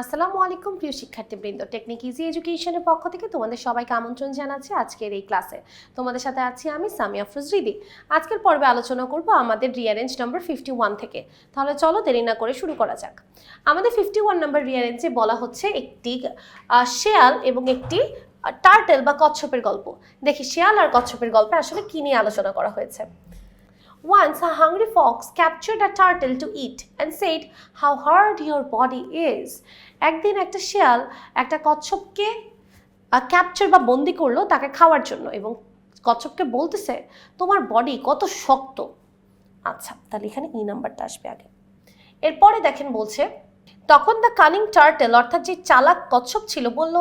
আসসালামু আলাইকুম, প্রিয় শিক্ষার্থীবৃন্দ। টেকনিক ইজি এডুকেশনের পক্ষ থেকে তোমাদের সবাইকে আমন্ত্রণ জানাচ্ছি আজকের এই ক্লাসে। তোমাদের সাথে আছি আমি সামিয়া ফ্রুজরিদি আজকের পর্বে আলোচনা করব আমাদের রিয়ারেঞ্জ নাম্বার ফিফটি ওয়ান থেকে। তাহলে চলো দেরি না করে শুরু করা যাক। আমাদের ফিফটি ওয়ান নাম্বার রিয়ারেঞ্জে বলা হচ্ছে একটি শেয়াল এবং একটি টার্টেল বা কচ্ছপের গল্প। দেখি শেয়াল আর কচ্ছপের গল্পে আসলে কি নিয়ে আলোচনা করা হয়েছে। Once a hungry fox captured a turtle to eat and said, How hard your body is. একদিন একটা শিয়াল একটা কচ্ছপকে ক্যাপচার বা বন্দি করল তাকে খাওয়ার জন্য এবং কচ্ছপকে বলতেছে তোমার বডি কত শক্ত আচ্ছা তাহলে এখানে ই নাম্বারটা আসবে আগে এরপরে দেখেন বলছে তখন দ্য কানিং টার্টেল অর্থাৎ যে চালাক কচ্ছপ ছিল, বলল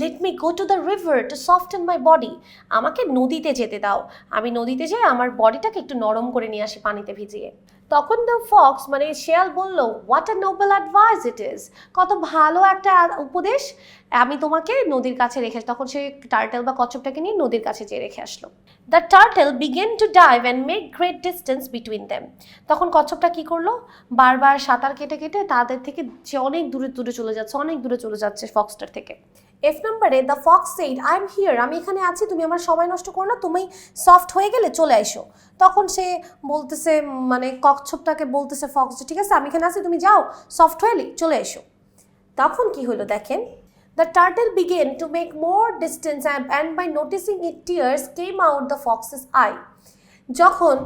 let me go to the river to soften my body আমাকে নদীতে যেতে দাও। আমি নদীতে যেয়ে আমার বডিটাকে একটু নরম করে নিয়ে আসি পানিতে ভিজিয়ে। তখন দ্য ফক্স মানে শেয়াল বলল what a noble advice it is কত ভালো একটা উপদেশ আমি তোমাকে নদীর কাছে রেখে তখন সে টার্টেল বা কচ্ছপটাকে নিয়ে নদীর কাছে যেয়ে রেখে আসলো। The turtle began to dive and make great distance between them তখন কচ্ছপটা কি করল? বারবার সাঁতার কেটে কেটে তাদের থেকে যে অনেক দূরে দূরে চলে যাচ্ছে, অনেক দূরে চলে যাচ্ছে ফক্সটার থেকে। এফ নাম্বারে the fox said I am here আমি এখানে আছি, তুমি আমার সময় নষ্ট করো না, তুমি সফট হয়ে গেলে চলে এসো। তখন সে বলতেছে মানে কচ্ছপটাকে বলতেছে ফক্স ঠিক আছে, আমি এখানে আছি, তুমি যাও সফট হয়ে চলে এসো। তখন কি হলো দেখেন the turtle began to make more distance and by noticing it tears came out the fox's eye যখন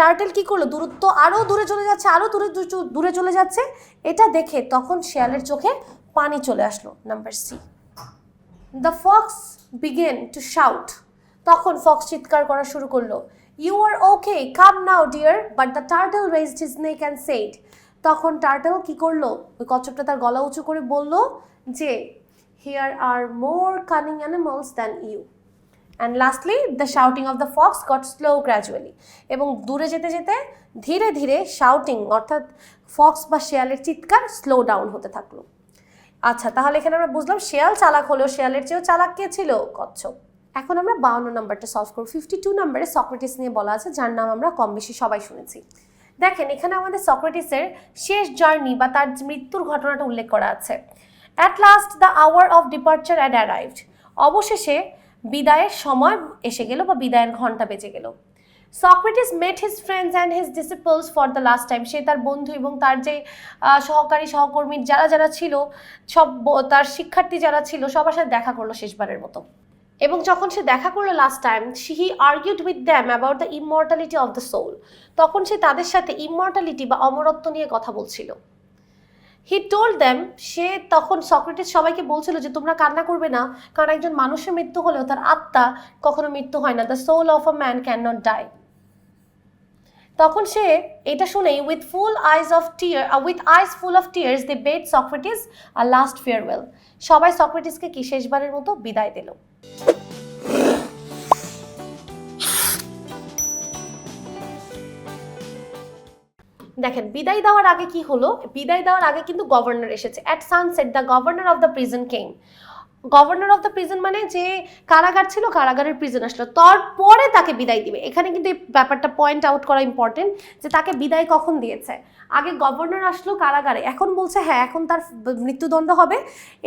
টার্টেল কি করল, দূরত্ব আরও দূরে চলে যাচ্ছে আরও দূরে- দূরে চলে যাচ্ছে, এটা দেখে তখন শেয়ালের চোখে পানি চলে আসলো number C the fox began to shout তখন ফক্স চিৎকার করা শুরু করল। You are okay come now dear but the turtle raised his neck and said তখন টার্টল কি করল? ওই কচ্ছপটা তার গলা উঁচু করে বলল যে here are more cunning animals than you and lastly the shouting of the fox got slow gradually এবং দূরে যেতে যেতে ধীরে ধীরে শাউটিং অর্থাৎ ফক্স বা শেয়ালের চিৎকার স্লো ডাউন হতে থাকল। আচ্ছা তাহলে এখানে আমরা বুঝলাম শেয়াল চালাক হলেও শেয়ালের চেয়েও চালাক কে ছিল? কচ্ছপ। এখন আমরা বাউন্ন নাম্বারটা সলভ করব। ফিফটি টু নাম্বারে সক্রেটিস নিয়ে বলা আছে, যার নাম আমরা কম বেশি সবাই শুনেছি। দেখেন, এখানে আমাদের সক্রেটিসের শেষ জার্নি বা তার মৃত্যুর ঘটনাটা উল্লেখ করা আছে। At last the hour of departure had arrived অবশেষে বিদায়ের সময় এসে গেল বা বিদায়ের ঘণ্টা বেজে গেল। Socrates met his friends and his disciples for the last time সে তার বন্ধু এবং তার যে সহকারী, সহকর্মী যারা যারা ছিল, সব তার শিক্ষার্থী যারা ছিল, সবার সাথে দেখা করল শেষবারের মতো। এবং যখন সে দেখা করল last time he argued with them about the immortality of the soul তখন সে তাদের সাথে ইমর্টালিটি বা অমরত্ব নিয়ে কথা বলছিল। হি টোল্ড দ্যাম সে তখন সক্রেটিস সবাইকে বলছিল যে, তোমরা কান্না করবে না, কারণ একজন মানুষের মৃত্যু হলেও তার আত্মা কখনো মৃত্যু হয় না। The soul of a man can not die তখন সে এটা শুনেই with full eyes of tear with eyes full of tears they bade Socrates their last farewell সবাই সক্রেটিসকে কি শেষবারের মতো বিদায় দিল। দেখেন, বিদায় দেওয়ার আগে কি হলো? বিদায় দেওয়ার আগে কিন্তু গভর্নর এসেছে। At sunset the governor of the prison came governor of the prison মানে যে কারাগার ছিল, কারাগারের প্রিজন আসলো। তারপরে তাকে বিদায় দিবে। এখানে কিন্তু এই ব্যাপারটা পয়েন্ট আউট করা ইম্পর্টেন্ট যে তাকে বিদায় কখন দিয়েছে। আগে গভর্নর আসলো কারাগারে, এখন বলছে হ্যাঁ এখন তার মৃত্যুদণ্ড হবে।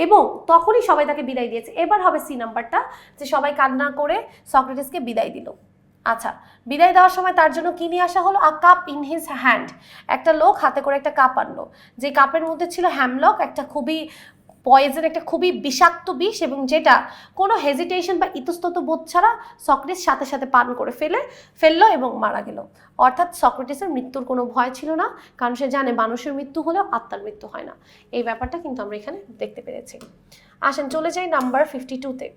এবং তখনই সবাই তাকে বিদায় দিয়েছে। এবার হবে সি নাম্বারটা যে সবাই কান্না করে সক্রেটিসকে বিদায় দিল। আচ্ছা বিদায় দেওয়ার সময় তার জন্য কি নিয়ে আসা হলো? A cup in his hand একটা লোক হাতে করে একটা কাপ আনলো। যে কাপের মধ্যে ছিল হ্যামলক একটা খুবই পয়েজন একটা খুবই বিষাক্ত বিষ এবং যেটা কোনো হেজিটেশন বা ইতস্তত বোধ ছাড়া সক্রেটিস সাথে সাথে পান করে ফেলে, ফেলল এবং মারা গেল। অর্থাৎ সক্রেটিসের মৃত্যুর কোনো ভয় ছিল না, কারণ সে জানে মানুষের মৃত্যু হলেও আত্মার মৃত্যু হয় না। এই ব্যাপারটা কিন্তু আমরা এখানে দেখতে পেরেছি। আসেন, চলে যাই নাম্বার ফিফটি টুতে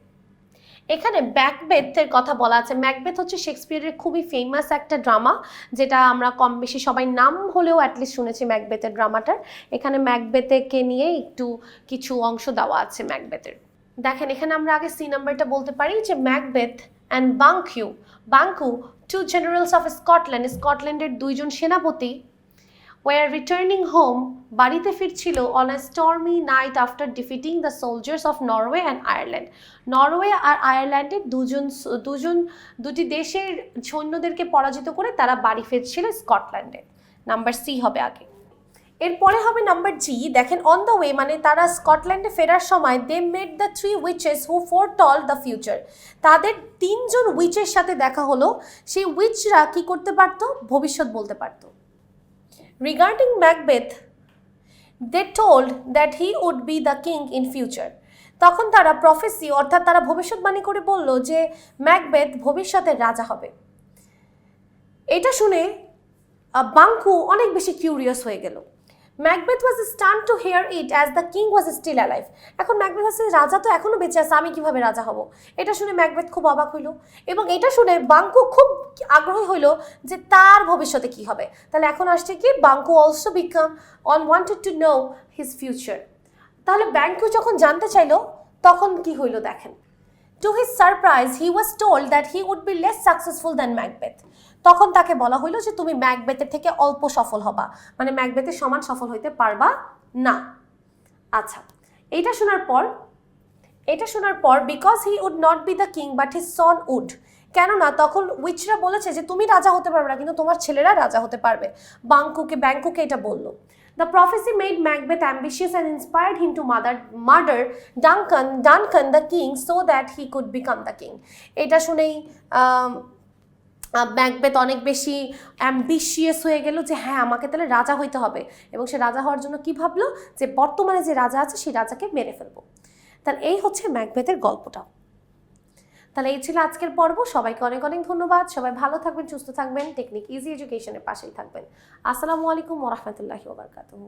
এখানে ম্যাকবেথের কথা বলা আছে। ম্যাকবেথ হচ্ছে শেক্সপিয়ারের খুবই ফেমাস একটা ড্রামা যেটা আমরা কম বেশি সবাই নাম হলেও অ্যাটলিস্ট শুনেছি ম্যাকবেথের ড্রামাটার এখানে ম্যাকবেথকে নিয়ে একটু কিছু অংশ দেওয়া আছে ম্যাকবেথের। দেখেন, এখানে আমরা আগে সি নাম্বারটা বলতে পারি যে Macbeth and Banquo Banquo two generals of Scotland স্কটল্যান্ডের দুইজন সেনাপতি ওয়ার রিটার্নিং হোম বাড়িতে ফিরছিল on a stormy night after defeating the soldiers of Norway and Ireland Norway আর আয়ারল্যান্ডের দুজন দুজন, দুটি দেশের সৈন্যদেরকে পরাজিত করে তারা বাড়ি ফিরছিল স্কটল্যান্ডে। নাম্বার সি হবে আগে। এরপরে হবে নাম্বার জি দেখেন অন দ্য ওয়ে মানে তারা স্কটল্যান্ডে ফেরার সময় they met the three witches who foretold the future তাদের তিনজন উইচের সাথে দেখা হলো। সেই উইচরা কি করতে পারতো? ভবিষ্যৎ বলতে পারতো। Regarding Macbeth they told that he would be the king in future তখন তারা প্রফেসি অর্থাৎ তারা ভবিষ্যৎবাণী করে বলল যে ম্যাকবেথ ভবিষ্যতের রাজা হবে। এটা শুনে বাঙ্কু অনেক বেশি কিউরিয়াস হয়ে গেল। Macbeth was stunned to hear it as the king was still alive এখন ম্যাকবেথ হচ্ছে রাজা তো এখনও বেঁচে আছে, আমি কীভাবে রাজা হব? এটা শুনে ম্যাকবেথ খুব অবাক হইল এবং এটা শুনে বাঙ্কু খুব আগ্রহী হইল যে তার ভবিষ্যতে কি হবে। তাহলে এখন আসছে কি, Banquo also become on wanted to know his future তাহলে ব্যাঙ্কু যখন জানতে চাইলো, তখন কি হইল দেখেন। To his surprise he was told that he would be less successful than Macbeth তখন তাকে বলা হইল যে তুমি ম্যাকবেথের থেকে অল্প সফল হবা। মানে ম্যাকবেথের সমান সফল হইতে পারবা না। আচ্ছা এইটা শোনার পর এটা শোনার পর because he would not be the king but his son would কেননা তখন উইচরা বলেছে যে তুমি রাজা হতে পারবে না কিন্তু তোমার ছেলেরা রাজা হতে পারবে। বাঙ্কুকে ব্যাঙ্কুকে এটা বলল। The prophecy made Macbeth ambitious and inspired him to mother, murder Duncan, Duncan the king so that he could become the king. এটা শুনেই ম্যাকবেথ অনেক বেশি অ্যাম্বিশিয়াস হয়ে গেল যে হ্যাঁ আমাকে তাহলে রাজা হইতে হবে। এবং সে রাজা হওয়ার জন্য কি ভাবলো? যে বর্তমানে যে রাজা আছে সেই রাজাকে মেরে ফেলব। তাহলে এই হচ্ছে ম্যাকবেথের গল্পটা। তাহলে এই ছিল আজকের পর্ব। সবাইকে অনেক অনেক ধন্যবাদ। সবাই ভালো থাকবেন, সুস্থ থাকবেন। টেকনিক ইজি এডুকেশনের পাশেই থাকবেন। আসসালামু আলাইকুম ওরহমতুল্লাহি ওবরকাতুহু